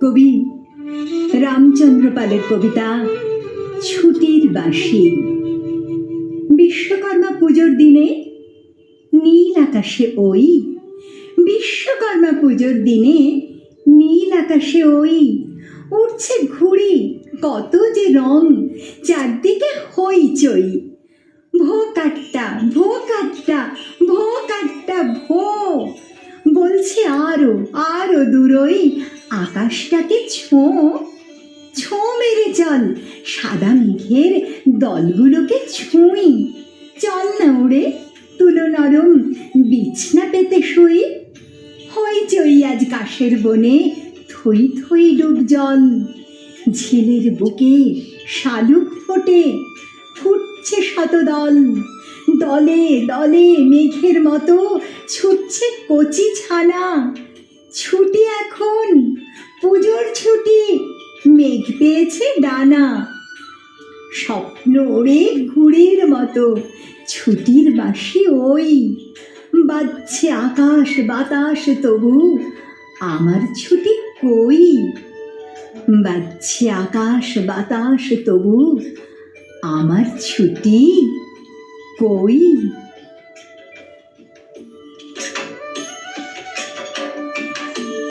কবি রামচন্দ্র পালের কবিতা ছুটির বাঁশি। বিশ্বকর্মা পুজোর দিনে নীল আকাশে ওই বিশ্বকর্মা পুজোর দিনে নীল আকাশে ওই উঠছে ঘুড়ি, কত যে রং, চারদিকে হইচই ভো কাট্টা ভো কাট্টা ভো কাট্টা ভো, বলছে আরও আরও দূরই আকাশটাকে ছোঁ, ছো মেরে চল। সাদা মেঘের দলগুলোকে ছুঁই। চল না উড়ে তুলো নরম, বিছনা পেতে শুই। হইচই আজ কাশের বনে, থই থই ডুব জল। ঝিলের বুকে শালুক ফোটে, ফুটছে শতদল। দলে দলে মেঘের মতো ছুটছে কচি ছানা। ছুটি এখন, পুজোর ছুটি, মেঘ পেয়েছে ডানা। স্বপ্ন ওড়ে ঘুড়ির মতো, ছুটির বাসি ওই। বাজছে আকাশ বাতাস, তবু আমার ছুটি কই? বাজছে আকাশ বাতাস, তবু আমার ছুটি কই?